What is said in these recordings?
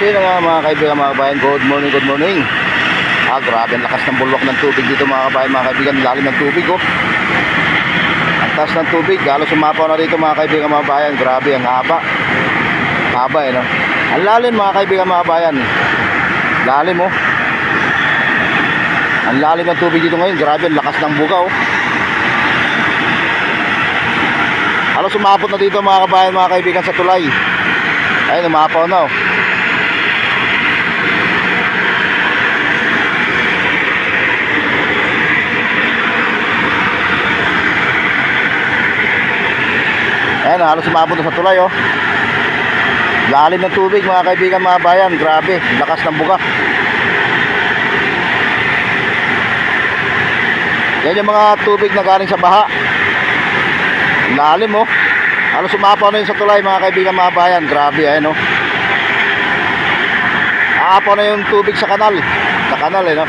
So yun nga mga kaibigan mga kabayan, good morning, good morning. Ah, grabe ang lakas ng bulwak ng tubig dito mga kabayan, mga kaibigan, lalim ng tubig oh. Ang taas ng tubig, halos sumapaw na dito mga kaibigan mga kabayan, grabe ang haba. Haba eh no. Ang lalim mga kaibigan mga kabayan. Lalim oh. Ang lalim ng tubig dito ngayon, grabe ang lakas ng buga oh. Halos sumabot na dito mga kabayan, mga kaibigan sa tulay. Ayun, umapaw na oh. Ayan, halos sumabot na sa tulay oh. Lalim ng tubig mga kaibigan mga bayan, grabe, lakas ng buga. Yan yung mga tubig na galing sa baha. Lalim oh. Halos sumapaw na yun sa tulay mga kaibigan mga bayan, grabe ayan oh. Aapaw na yung tubig sa kanal. Sa kanal eh no.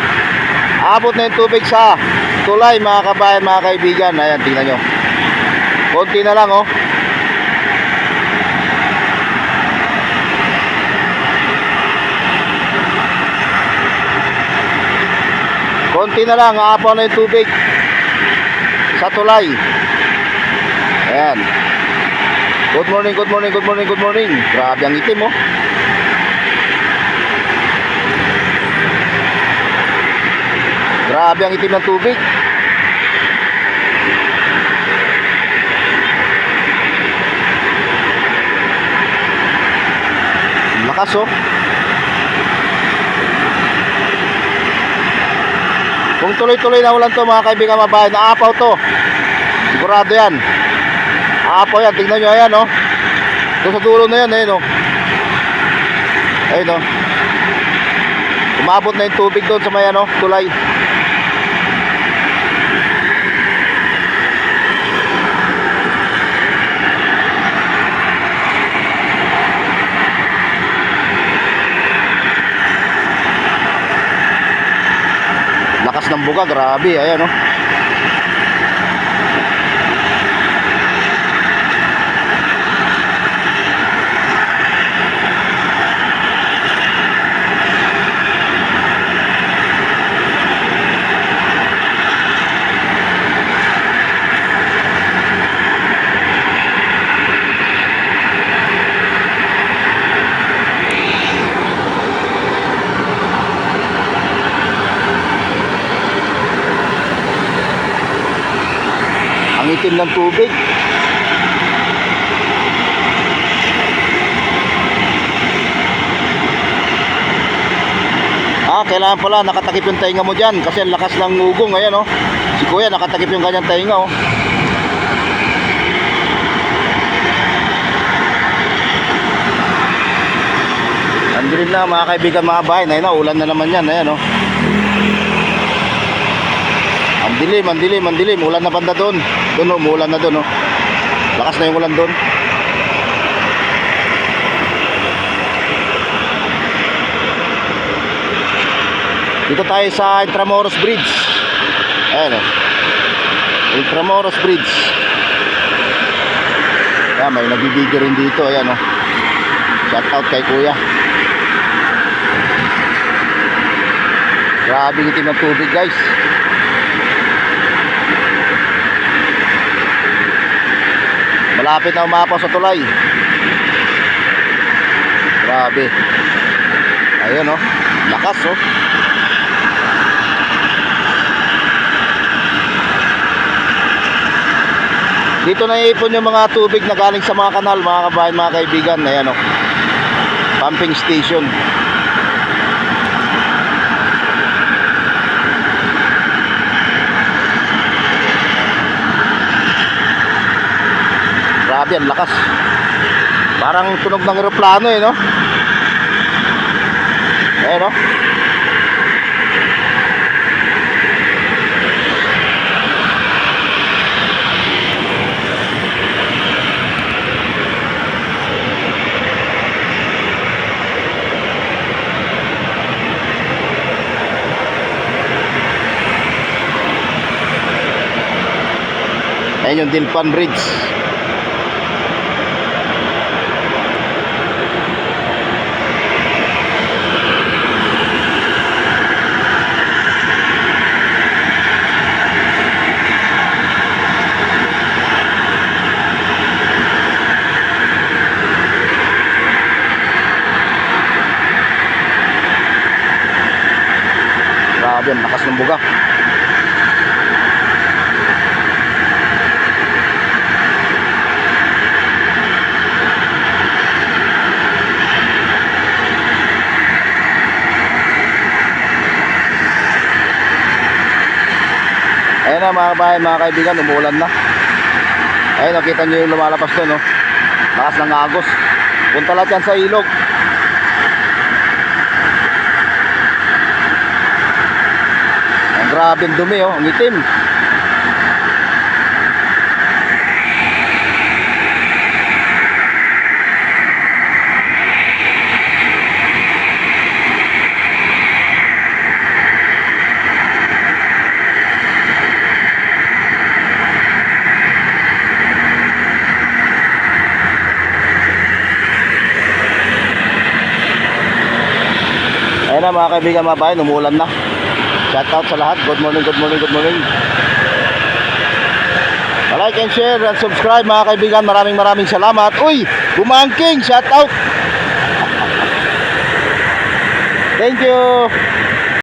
Aabot na yung tubig sa tulay mga kabayan mga kaibigan. Ayan, tingnan nyo. Konti na lang oh. Konti na lang, aapaw na yung tubig sa tulay. Ayan. Good morning, good morning, good morning, good morning. Grabe ang itim oh. Grabe ang itim ng tubig. Lakas oh. Kung tuloy-tuloy na ulan to mga kaibigan mabahay, naapaw to. Sigurado yan. Aapaw yan, tingnan nyo ayan oh. Doon sa dulo na yan, ayun oh. Ayun oh. Umabot na yung tubig doon sa may ano, tulay. Lakas ng buga, grabe, ayan oh. Ang itim ng tubig. Ah, kailangan pala nakatakip yung tainga mo dyan kasi ang lakas ng ugong. Ayan oh. Si kuya nakatakip yung kanyang tainga oh. Andirin na mga kaibigan mga bahay. Ayun na, ulan na naman yan. Ayan oh. Ang dilim, ang dilim, ang dilim. Ulan na banda doon. Doon, oh, umuulan na doon. Oh. Lakas na yung ulan doon. Dito tayo sa Intramuros Bridge. Ayan oh. Intramuros Bridge. Ayan, may nagbibideo rin dito. Ayan oh. Shout out kay kuya. Grabe yung itim ng tubig guys. Malapit na umapaw sa tulay. Grabe. Ayun oh. Lakas oh. Dito na iipon yung mga tubig na galing sa mga kanal, mga kabayan, mga kaibigan. Ayan oh. Pumping station. Grabe, ang lakas. Parang tunog ng eroplano eh, no? Eh, no? Ayan yung Dilpan Bridge. Grabe, ang lakas ng buga. Ayun na mga bahay, mga kaibigan, umuulan na. Ayun, nakita nyo yung lumalabas doon, no? Lakas ng agos. Punta lahat yan sa ilog. Grabe ang dumi, oh. Ang itim. Na mga kaibigan, mga bayan, umuulan na. Shout out sa lahat. Good morning, good morning, good morning. Like and share and subscribe mga kaibigan. Maraming maraming salamat. Uy, Bumangking, shout out. Thank you.